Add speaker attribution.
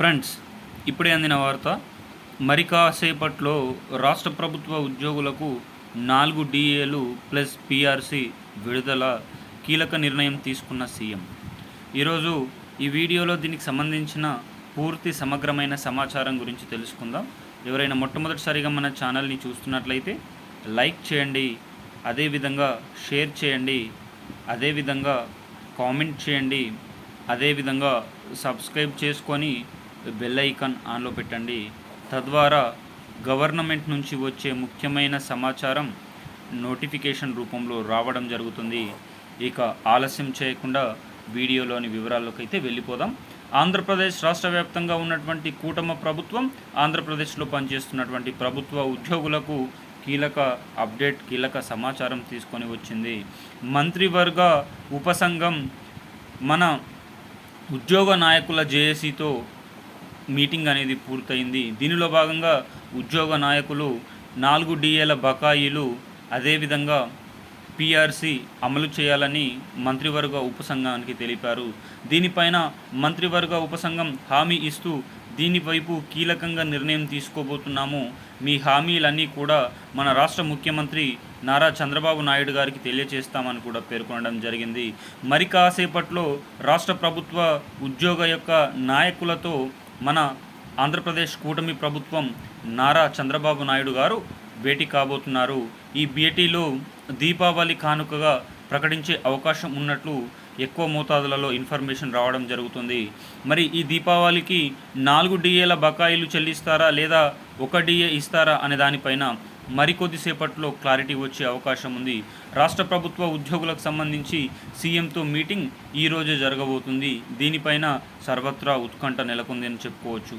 Speaker 1: Friends ఇప్పుడే అందిన వార్త మరి కాసేపట్లో రాష్ట్ర ప్రభుత్వ ఉద్యోగులకు నాలుగు డిఏలు ప్లస్ పిఆర్సి విడుదల కీలక నిర్ణయం తీసుకున్న సీఎం. ఈరోజు ఈ వీడియోలో దీనికి సంబంధించిన పూర్తి సమగ్రమైన సమాచారం గురించి తెలుసుకుందాం. ఎవరైనా మొట్టమొదటిసారిగా మన ఛానల్ని చూస్తున్నట్లయితే లైక్ చేయండి అదేవిధంగా షేర్ చేయండి అదేవిధంగా కామెంట్ చేయండి అదేవిధంగా సబ్స్క్రైబ్ చేసుకొని బెల్ ఐకాన్ ఆన్లో పెట్టండి. తద్వారా గవర్నమెంట్ నుంచి వచ్చే ముఖ్యమైన సమాచారం నోటిఫికేషన్ రూపంలో రావడం జరుగుతుంది. ఇక ఆలస్యం చేయకుండా వీడియోలోని వివరాల్లోకి అయితే వెళ్ళిపోదాం. ఆంధ్రప్రదేశ్ రాష్ట్ర వ్యాప్తంగా ఉన్నటువంటి కూటమ ప్రభుత్వం ఆంధ్రప్రదేశ్లో పనిచేస్తున్నటువంటి ప్రభుత్వ ఉద్యోగులకు కీలక అప్డేట్ కీలక సమాచారం తీసుకొని వచ్చింది. మంత్రివర్గ ఉపసంఘం మన ఉద్యోగ నాయకుల జేఏసీతో మీటింగ్ అనేది పూర్తయింది. దీనిలో భాగంగా ఉద్యోగ నాయకులు నాలుగు డిఏల బకాయిలు అదేవిధంగా పీఆర్సీ అమలు చేయాలని మంత్రివర్గ ఉపసంఘానికి తెలిపారు. దీనిపైన మంత్రివర్గ ఉపసంఘం హామీ ఇస్తూ దీనివైపు కీలకంగా నిర్ణయం తీసుకోబోతున్నాము. మీ హామీలన్నీ కూడా మన రాష్ట్ర ముఖ్యమంత్రి నారా చంద్రబాబు నాయుడు గారికి తెలియజేస్తామని కూడా పేర్కొనడం జరిగింది. మరి కాసేపట్లో రాష్ట్ర ప్రభుత్వ ఉద్యోగ యొక్క నాయకులతో మన ఆంధ్రప్రదేశ్ కూటమి ప్రభుత్వం నారా చంద్రబాబు నాయుడు గారు భేటీ కాబోతున్నారు. ఈ భేటీలో దీపావళి కానుకగా ప్రకటించే అవకాశం ఉన్నట్లు ఎక్కువ మోతాదులలో ఇన్ఫర్మేషన్ రావడం జరుగుతుంది. మరి ఈ దీపావళికి నాలుగు డిఏల బకాయిలు చెల్లిస్తారా లేదా ఒక డిఏ ఇస్తారా అనే దానిపైన మరికొద్దిసేపట్లో క్లారిటీ వచ్చే అవకాశం ఉంది. రాష్ట్ర ప్రభుత్వ ఉద్యోగులకు సంబంధించి సీఎంతో మీటింగ్ ఈరోజే జరగబోతుంది. దీనిపైన సర్వత్రా ఉత్కంఠ నెలకొంది అని చెప్పుకోవచ్చు.